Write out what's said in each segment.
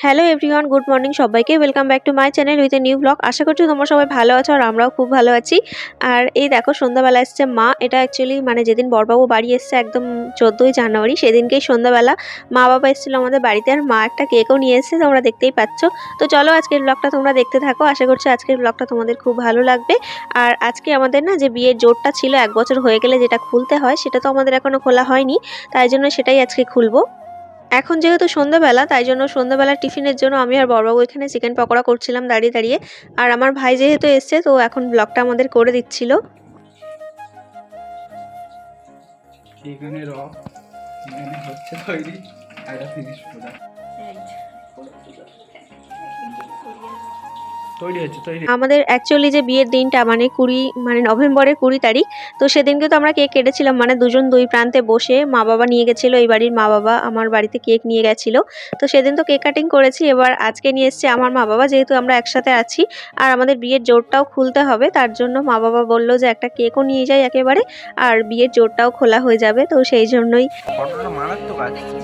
Hello everyone good morning সবাইকে। Welcome back to my channel with a new blog আশা করছি তোমরা সবাই ভালো আছো আর আমরাও খুব ভালো আছি। আর এই দেখো, সন্ধ্যাবেলা এসছে মা। এটা অ্যাকচুয়ালি মানে যেদিন বড়বাবু বাড়ি এসছে একদম চোদ্দোই জানুয়ারি, সেদিনকেই সন্ধ্যাবেলা মা বাবা এসেছিল আমাদের বাড়িতে আর মা একটা কেকও নিয়ে এসেছে, তোমরা দেখতেই পাচ্ছ। তো চলো আজকের ব্লগটা তোমরা দেখতে থাকো। আশা করছি আজকের ব্লগটা তোমাদের খুব ভালো লাগবে। আর আজকে আমাদের না যে বিয়ের জোরটা ছিল এক বছর হয়ে গেলে যেটা খুলতে হয়, সেটা তো আমাদের এখনও খোলা হয়নি। তাই জন্য সেটাই আজকে খুলবো। এখন যেহেতু সন্ধ্যাবেলা, তাই জন্য সন্ধ্যাবেলা টিফিনের জন্য আমি আর বড়বাবু এখানে চিকেন পকোড়া করছিলাম দাঁড়িয়ে দাঁড়িয়ে। আর আমার ভাই যেহেতু এসছে, তো এখন ব্লগটা আমাদের করে দিচ্ছিল। এখানে র হচ্ছে তৈরি, আর ফিনিশ পুরো আমাদের অ্যাকচুয়ালি যে বিয়ের দিনটা মানে কুড়ি মানে নভেম্বরের কুড়ি তারিখ তো সেদিনকে তো আমরা কেক কেটেছিলাম মানে দুজন দুই প্রান্তে বসে মা বাবা নিয়ে গেছিল এই বাড়ির মা বাবা আমার বাড়িতে কেক নিয়ে গেছিল। তো সেদিন তো কেক কাটিং করেছি এবার আজকে নিয়ে এসছে আমার মা বাবা যেহেতু আমরা একসাথে আছি আর আমাদের বিয়ের জোরটাও খুলতে হবে তার জন্য মা বাবা বলল যে একটা কেকও নিয়ে যাই একেবারে আর বিয়ের জোরটাও খোলা হয়ে যাবে তো সেই জন্যই মারাত্মক আছে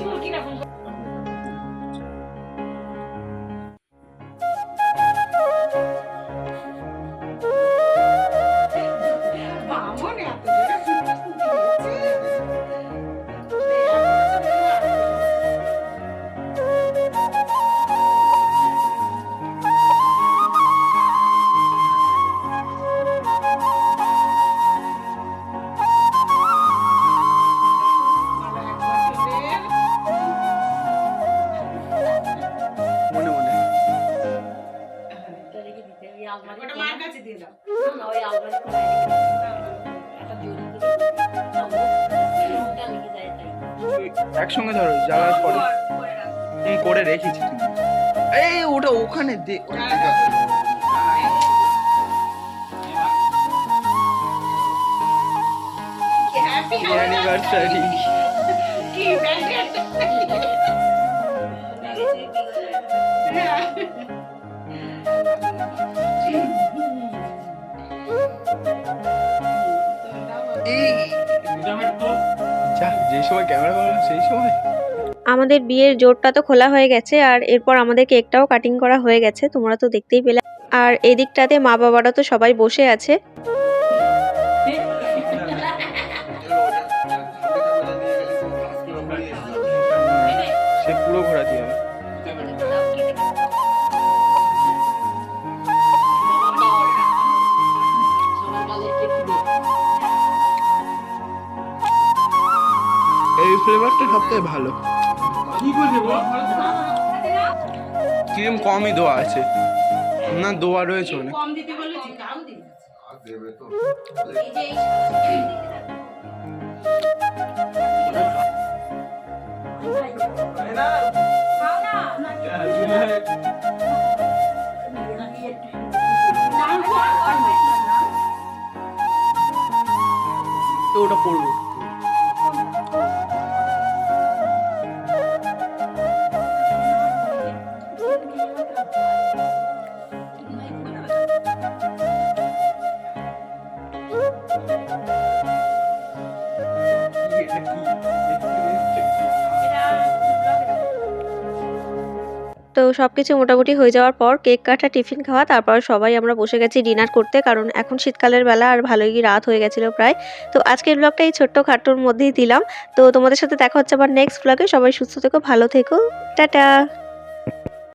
ওটা মার কাছে দিয়ে দাও। একসঙ্গে ধরো যাওয়ার পরে তুমি করে রেখেছি তুমি। এই ওটা ওখানে দে হ্যাপি অ্যানিভার্সারি কি আমাদের বিয়ের জোরটা তো খোলা হয়ে গেছে, আর এরপর আমাদের কেকটাও কাটিং করা হয়ে গেছে, তোমরা তো দেখতেই পেলে। আর এদিকটাতে মা বাবারা তো সবাই বসে আছে। ফ্লেভারটা সবথেকে ভালো। ক্রিম কমই দেওয়া আছে। না দোয়া রয়েছে অনেক। ওটা দিতে তো সব কিছু মোটামুটি হয়ে যাওয়ার পর কেক কাটা, টিফিন খাওয়া, তারপর সবাই আমরা বসে গেছি ডিনার করতে, কারণ এখন শীতকালের বেলা আর ভালোই রাত হয়ে গেছিল প্রায়। তো আজকের ব্লগটা এই ছোট্ট খাট্টোর মধ্যেই দিলাম। তো তোমাদের সাথে দেখা হচ্ছে আবার নেক্সট ব্লগে সবাই সুস্থ থেকো, ভালো থেকো। টাটা!